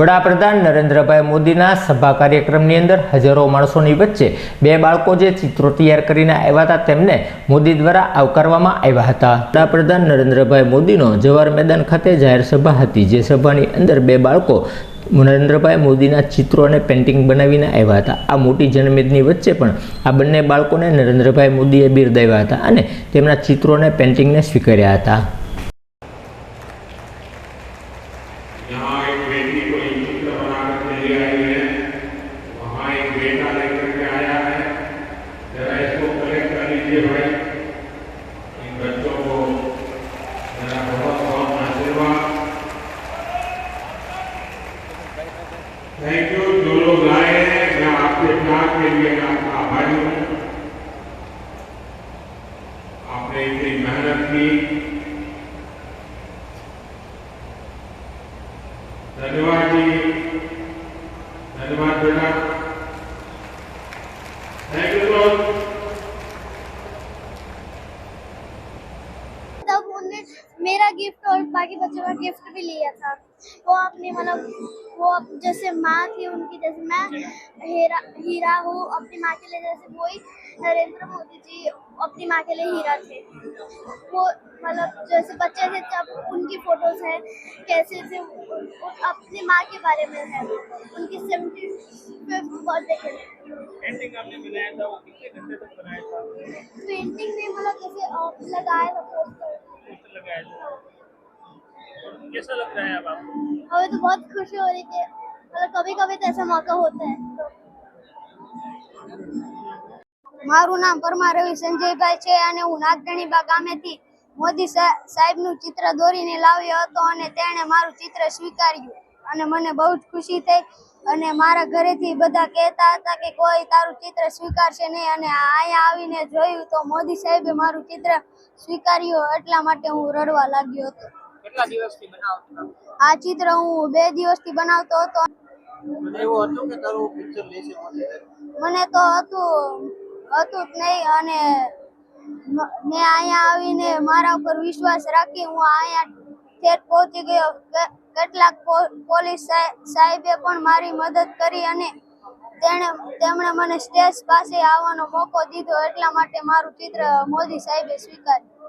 વડાપ્રધાન નરેન્દ્રભાઈ મોદીના સભા કાર્યક્રમની અંદર હજારો માણસોની વચ્ચે બે બાળકો જે ચિત્રો તૈયાર કરીને આવ્યા હતા, તેમને મોદી દ્વારા આવકારવામાં આવ્યા હતા. વડાપ્રધાન નરેન્દ્રભાઈ મોદીનો જવાહર મેદાન ખાતે જાહેર સભા હતી, જે સભાની અંદર બે બાળકો નરેન્દ્રભાઈ મોદીના ચિત્રો અને પેઇન્ટિંગ બનાવીને આવ્યા હતા. આ મોટી જનમેદની વચ્ચે પણ આ બંને બાળકોને નરેન્દ્રભાઈ મોદીએ બિરદાવ્યા હતા અને તેમના ચિત્રો અને પેઇન્ટિંગને સ્વીકાર્યા હતા. थैंक यू जो लोग लाए हैं, मैं आपके प्यार के लिए आपका आभारी हूँ। आपने इतनी मेहनत की। धन्यवाद जी। धन्यवाद बेटा। थैंक यू सर मेरा गिफ्ट और बाकी बच्चों का गिफ्ट भी लिया था। वो अपनी मतलब वो अब जैसे माँ थी उनकी जैसे मैं हीरा हीरा हूँ अपनी माँ के लिए जैसे वही नरेंद्र मोदी जी अपनी माँ के लिए हीरा थे। वो मतलब जैसे बच्चे थे तब उनकी फ़ोटोज़ हैं कैसे थे वो अपनी माँ के बारे में है। उनकी सेवेंटी फिफ्थ बर्थडे के लिए। पेंटिंग आपने बनाया था वो कितने घंटे तक बनाया था? पेंटिंग में मतलब जैसे लगाया था पोस्टर कैसा लग रहा है अब आपको हमें तो बहुत खुशी हो रही थी मतलब कभी कभी तो ऐसा मौका होता है तो મારું નામ પરમાર રવિ સંજયભાઈ છે અને હું નાગધણીબા ગામેથી મોદી સા- સાહેબનું ચિત્ર દોરીને લાવ્યો હતો અને તેણે મારું ચિત્ર સ્વીકાર્યું અને મને બહુ જ ખુશી થઈ અને મારા ઘરેથી બધા કહેતા હતા કે કોઈ તારું ચિત્ર સ્વીકારશે નહીં અને અહીંયા આવીને જોયું તો મોદી સાહેબે મારું ચિત્ર સ્વીકાર્યું એટલા માટે હું રડવા લાગ્યો હતો કેટલા દિવસથી બનાવતો? આ ચિત્ર હું બે દિવસથી બનાવતો હતો. એવું હતું કે તારું પિક્ચર લેશે મને તો હતું હતું જ નહીં અને મેં અહીંયા આવીને મારા ઉપર વિશ્વાસ રાખી. હું અહીંયા પહોંચી ગયો. કેટલાક પોલીસ સાહેબે પણ મારી મદદ કરી અને તેણે તેમણે મને સ્ટેજ પાસે આવવાનો મોકો દીધો. એટલા માટે મારું ચિત્ર મોદી સાહેબે સ્વીકાર્યું.